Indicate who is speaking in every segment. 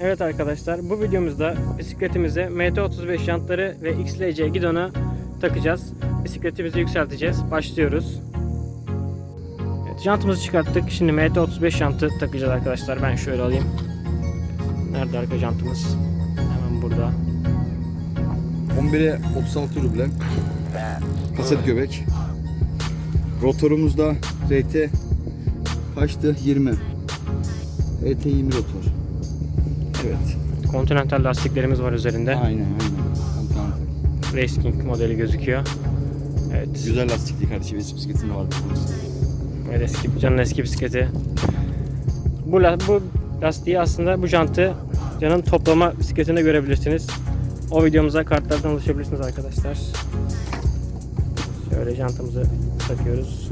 Speaker 1: Evet arkadaşlar bu videomuzda bisikletimize MT35 jantları ve XLC gidonu takacağız. Bisikletimizi yükselteceğiz. Başlıyoruz. Evet, jantımızı çıkarttık. Şimdi MT35 jantı takacağız arkadaşlar. Ben şöyle alayım. Nerede arka jantımız? Hemen burada.
Speaker 2: 11'e 36 ruble. Kaset göbek. Rotorumuzda RT kaçtı? 20. RT 20 rotor. Evet.
Speaker 1: Continental lastiklerimiz var üzerinde.
Speaker 2: Aynen aynen.
Speaker 1: King modeli gözüküyor. Evet.
Speaker 2: Güzel lastikli kardeşim. Eski bisikletinde vardı.
Speaker 1: Evet, eski, Can'ın eski bisikleti. Bu, bu lastiği aslında bu jantı Can'ın toplama bisikletinde görebilirsiniz. O videomuza kartlardan ulaşabilirsiniz arkadaşlar. Şöyle jantımızı takıyoruz.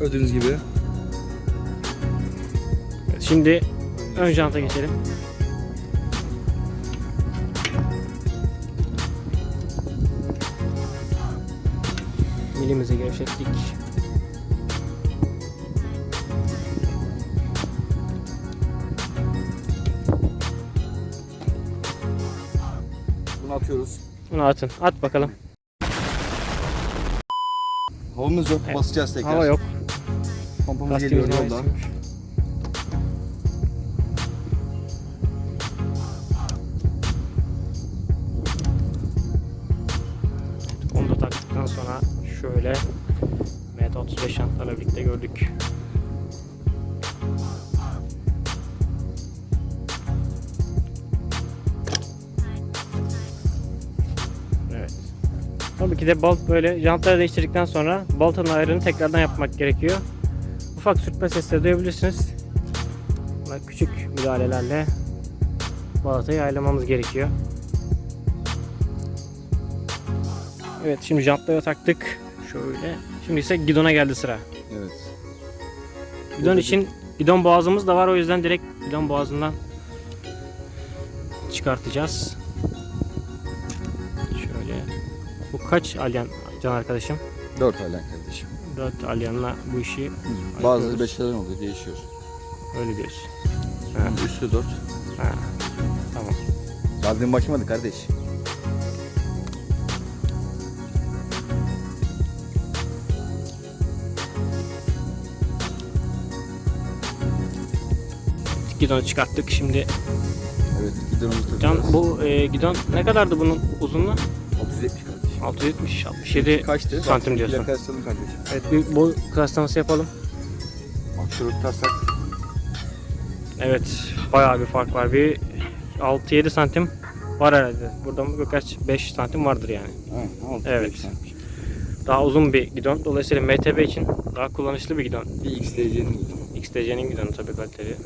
Speaker 2: Gördüğünüz gibi.
Speaker 1: Evet, Şimdi ön janta geçelim. Milimizi gevşettik.
Speaker 2: Bunu atıyoruz.
Speaker 1: Bunu atın. At bakalım.
Speaker 2: Havamız yok.
Speaker 1: Evet.
Speaker 2: Basacağız tekrar.
Speaker 1: Hava yok.
Speaker 2: Pompamız geliyor
Speaker 1: Lastiğimiz
Speaker 2: yolda.
Speaker 1: havasıymış. Onu da taktıktan sonra şöyle MT35 şantlarla birlikte gördük. Evet. Tabii ki de bolt böyle jantları değiştirdikten sonra boltanın ayarını tekrardan yapmak gerekiyor. Ufak sürtme sesleri duyabilirsiniz. Buna küçük müdahalelerle balatayı ayarlamamız gerekiyor. Evet şimdi jantları taktık. Şöyle. Şimdi ise gidona geldi sıra.
Speaker 2: Evet.
Speaker 1: Gidon için gidon boğazımız da var o yüzden direkt gidon boğazından çıkartacağız. Şöyle. Bu kaç alyan can arkadaşım?
Speaker 2: 4 halen kardeşim.
Speaker 1: 4 alyanla bu işi
Speaker 2: Bazıları
Speaker 1: yapıyoruz.
Speaker 2: 5 halen oluyor. Değişiyor.
Speaker 1: Öyle diyorsun.
Speaker 2: Ha. Üstü 4.
Speaker 1: Ha. Tamam.
Speaker 2: Daha dün başlamadı kardeş.
Speaker 1: Gidonu çıkarttık şimdi.
Speaker 2: Evet. Gidonumuzu
Speaker 1: Can bu e, gidon ne kadardı bunun uzunluğu?
Speaker 2: 670 kardeşim.
Speaker 1: 670 67
Speaker 2: Kaçtı?
Speaker 1: santim diyorsun.
Speaker 2: Plakasını kardeşim.
Speaker 1: Evet bir boy kıyaslaması yapalım.
Speaker 2: Bak tutarsak
Speaker 1: Evet bayağı bir fark var. Bir 6-7 santim var herhalde. Burada birkaç 5 santim vardır yani.
Speaker 2: Altı
Speaker 1: Evet. Daha uzun bir gidon. Dolayısıyla MTB için daha kullanışlı bir gidon.
Speaker 2: Bir XTC'nin gidonu.
Speaker 1: XTC'nin gidonu tabii kaliteli.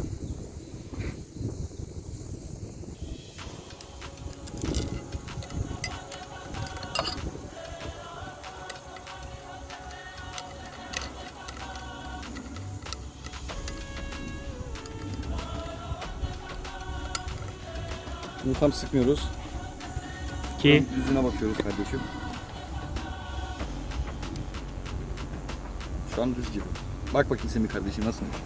Speaker 2: Bunu tam sıkmıyoruz.
Speaker 1: Ki
Speaker 2: Tam Düzüne bakıyoruz kardeşim. Şu an düz gibi. Bak bakayım Semih kardeşim nasılmış?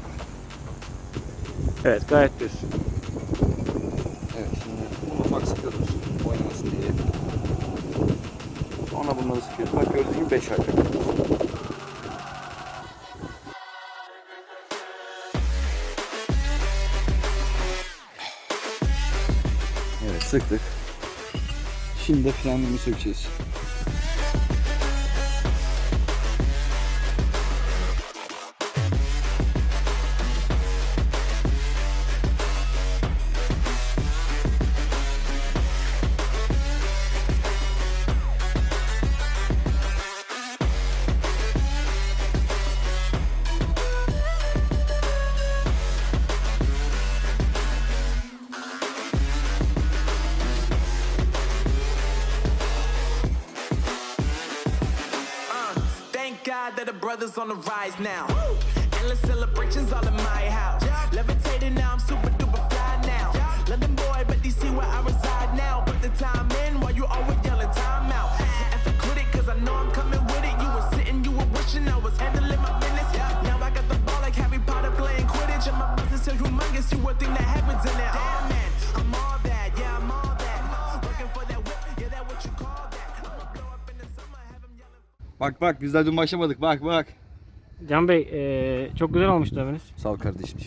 Speaker 1: evet gayet düz.
Speaker 2: Evet şimdi ufak sıkıyoruz oynamasın diye. Sonra bunları sıkıyoruz. Bak gördüğünüz gibi 5 aylık. Sıktık. Şimdi de frenlerini sökeceğiz.
Speaker 3: That the brothers on the rise now. Endless celebrations all in my
Speaker 2: Bak bak biz daha dün başlamadık bak bak.
Speaker 1: Can Bey eee, çok güzel olmuş dövmeniz.
Speaker 2: Sağ ol kardeşim.